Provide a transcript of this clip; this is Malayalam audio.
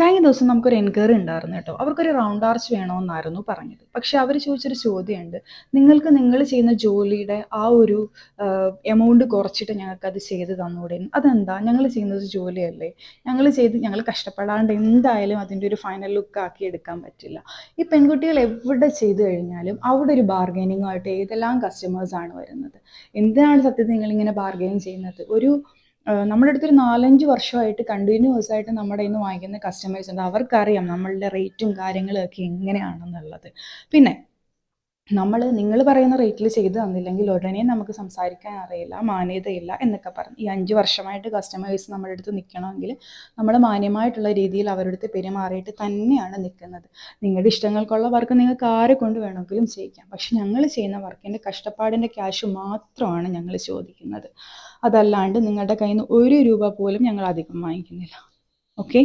കഴിഞ്ഞ ദിവസം നമുക്കൊരു എൻക്വയറി ഉണ്ടായിരുന്നു കേട്ടോ. അവർക്കൊരു റൗണ്ട് ആർച്ച് വേണമെന്നായിരുന്നു പറഞ്ഞത്. പക്ഷെ അവർ ചോദിച്ചൊരു ചോദ്യമുണ്ട്. നിങ്ങൾക്ക് നിങ്ങൾ ചെയ്യുന്ന ജോലിയുടെ ആ ഒരു എമൗണ്ട് കുറച്ചിട്ട് ഞങ്ങൾക്ക് അത് ചെയ്ത് തന്നൂടെ? അതെന്താ? ഞങ്ങൾ ചെയ്യുന്നത് ജോലിയല്ലേ? ഞങ്ങൾ ചെയ്ത് ഞങ്ങൾ കഷ്ടപ്പെടാണ്ട് എന്തായാലും അതിന്റെ ഒരു ഫൈനൽ ലുക്ക് ആക്കി എടുക്കാൻ പറ്റില്ല. ഈ പെൺകുട്ടികൾ എവിടെ ചെയ്തു കഴിഞ്ഞാലും അവിടെ ഒരു ബാർഗൈനിങ് ആയിട്ട് ഏതെല്ലാം കസ്റ്റമേഴ്സാണ് വരുന്നത്. എന്തിനാണ് സത്യത്തിൽ നിങ്ങളിങ്ങനെ ബാർഗൈൻ ചെയ്യുന്നത്? ഒരു നമ്മുടെ അടുത്തൊരു നാലഞ്ച് വർഷമായിട്ട് കണ്ടിന്യൂസ് ആയിട്ട് നമ്മുടെ ഇന്ന് വാങ്ങിക്കുന്ന കസ്റ്റമേഴ്സ് ഉണ്ട്. അവർക്കറിയാം നമ്മളുടെ റേറ്റും കാര്യങ്ങളും ഒക്കെ എങ്ങനെയാണെന്നുള്ളത്. പിന്നെ നമ്മൾ നിങ്ങൾ പറയുന്ന റേറ്റിൽ ചെയ്തു തന്നില്ലെങ്കിൽ ഉടനെ നമുക്ക് സംസാരിക്കാൻ അറിയില്ല മാന്യതയില്ല എന്നൊക്കെ പറഞ്ഞു. ഈ അഞ്ച് വർഷമായിട്ട് കസ്റ്റമേഴ്സ് നമ്മുടെ അടുത്ത് നിൽക്കണമെങ്കിൽ നമ്മൾ മാന്യമായിട്ടുള്ള രീതിയിൽ അവരുടെ പെരുമാറിയിട്ട് തന്നെയാണ് നിൽക്കുന്നത് നിങ്ങളുടെ ഇഷ്ടങ്ങൾക്കുള്ള വർക്ക് നിങ്ങൾക്ക് ആരെ കൊണ്ട് വേണമെങ്കിലും ചെയ്യിക്കാം. പക്ഷെ ഞങ്ങൾ ചെയ്യുന്ന വർക്കിന്റെ കഷ്ടപ്പാടിന്റെ ക്യാഷ് മാത്രമാണ് ഞങ്ങൾ ചോദിക്കുന്നത്. അതല്ലാണ്ട് നിങ്ങളുടെ കയ്യിൽ നിന്ന് ഒരു രൂപ പോലും ഞങ്ങൾ അധികം വാങ്ങിക്കുന്നില്ല. ഓക്കെ